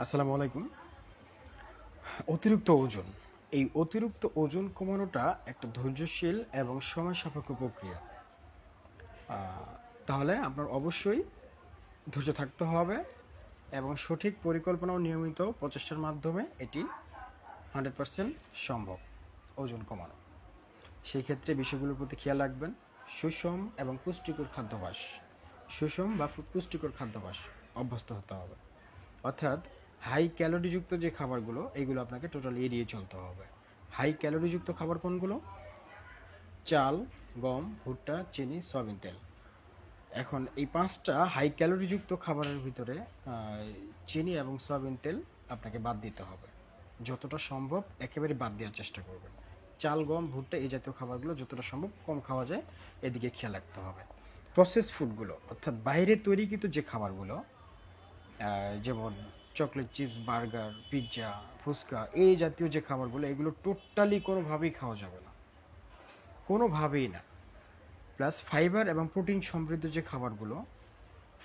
আসসালামু আলাইকুম। অতিরিক্ত ওজন। এই অতিরিক্ত ওজন কমানোটা একটা ধৈর্যশীল এবং সময় সাপেক্ষ প্রক্রিয়া তাহলে আপনার অবশ্যই ধৈর্য থাকতে হবে এবং সঠিক পরিকল্পনা ও নিয়মিত প্রচেষ্টার মাধ্যমে এটি হান্ড্রেড পার্সেন্ট সম্ভব, ওজন কমানো। সেই ক্ষেত্রে বিষয়গুলোর প্রতি খেয়াল রাখবেন। সুষম এবং পুষ্টিকর খাদ্যাভ্যাস সুষম বা পুষ্টিকর খাদ্যাভ্যাস অভ্যস্ত হতে হবে। অর্থাৎ হাই ক্যালোরিযুক্ত যে খাবারগুলো, এগুলো আপনাকে টোটালি এড়িয়ে চলতে হবে। হাই ক্যালোরিযুক্ত খাবার কোনগুলো? চাল, গম, ভুট্টা, চিনি, সয়াবিন তেল। এখন এই পাঁচটা হাই ক্যালোরিযুক্ত খাবারের ভিতরে চিনি এবং সয়াবিন তেল আপনাকে বাদ দিতে হবে। যতটা সম্ভব একেবারে বাদ দেওয়ার চেষ্টা করবেন। চাল, গম, ভুট্টা এই জাতীয় খাবারগুলো যতটা সম্ভব কম খাওয়া যায়, এদিকে খেয়াল রাখতে হবে। প্রসেস ফুডগুলো অর্থাৎ বাইরে তৈরিকৃত যে খাবারগুলো যেমন chocolate chips, burger, pizza, phuchka, এই জাতীয় যে খাবারগুলো, এগুলো টোটালি কোনোভাবেই খাওয়া যাবে না। কোনোভাবেই না। প্লাস ফাইবার এবং প্রোটিন সমৃদ্ধ যে খাবারগুলো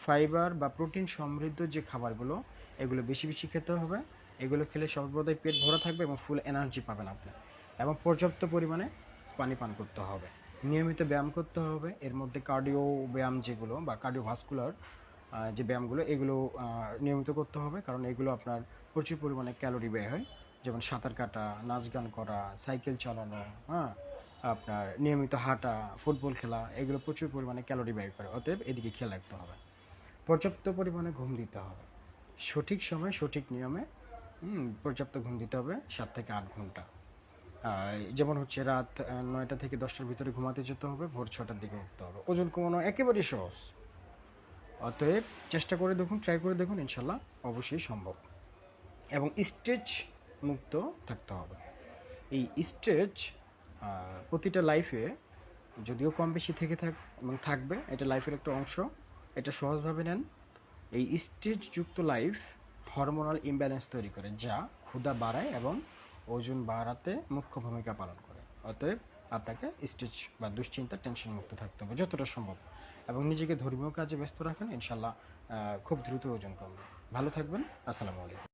ফাইবার বা প্রোটিন সমৃদ্ধ যে খাবারগুলো, এগুলো বেশি বেশি খেতে হবে। এগুলো খেলে সর্বদাই পেট ভরা থাকবে এবং ফুল এনার্জি পাবেন আপনি। এবং পর্যাপ্ত পরিমাণে পানি পান করতে হবে। নিয়মিত ব্যায়াম করতে হবে। এর মধ্যে কার্ডিও ব্যায়াম যেগুলো বা কার্ডিওভাস্কুলার যে ব্যায়ামগুলো, এগুলো নিয়মিত করতে হবে। কারণ এগুলো আপনার প্রচুর পরিমাণে ক্যালোরি ব্যয় হয়। যেমন সাঁতার কাটা, নাচ গান করা, সাইকেল চালানো হ্যাঁ? আপনার নিয়মিত হাঁটা, ফুটবল খেলা, এগুলো প্রচুর পরিমাণে ক্যালোরি ব্যয় করে। অতএব এদিকে খেয়াল রাখতে হবে। পর্যাপ্ত পরিমাণে ঘুম দিতে হবে। সঠিক সময় সঠিক নিয়মে পর্যাপ্ত ঘুম দিতে হবে সাত থেকে আট ঘণ্টা। যেমন হচ্ছে রাত নয়টা থেকে দশটার ভিতরে ঘুমাতে যেতে হবে, ভোর ছটার দিকে উঠতে হবে। ওজন কমানো একেবারেই সহজ। অতএব চেষ্টা করে দেখুন ট্রাই করে দেখুন ইনশাল্লাহ অবশ্যই সম্ভব। এবং স্ট্রেচ মুক্ত থাকতে হবে। এই স্ট্রেচ প্রতিটা লাইফে যদিও কম বেশি থেকে থাক, এবং থাকবে, এটা লাইফের একটা অংশ, এটা সহজভাবে নেন। এই স্ট্রেচযুক্ত লাইফ হরমোনাল ইমব্যালেন্স তৈরি করে, যা ক্ষুধা বাড়ায় এবং ওজন বাড়াতে মুখ্য ভূমিকা পালন করে। অতএব আপনাকে স্ট্রেচ বা দুশ্চিন্তা টেনশন মুক্ত থাকতে হবে, যতটা সম্ভব। এবং নিজেকে ধর্মীয় কাজে ব্যস্ত রাখেন, ইনশাল্লাহ খুব দ্রুত ওজন কমবে। ভালো থাকবেন, আসসালামু আলাইকুম।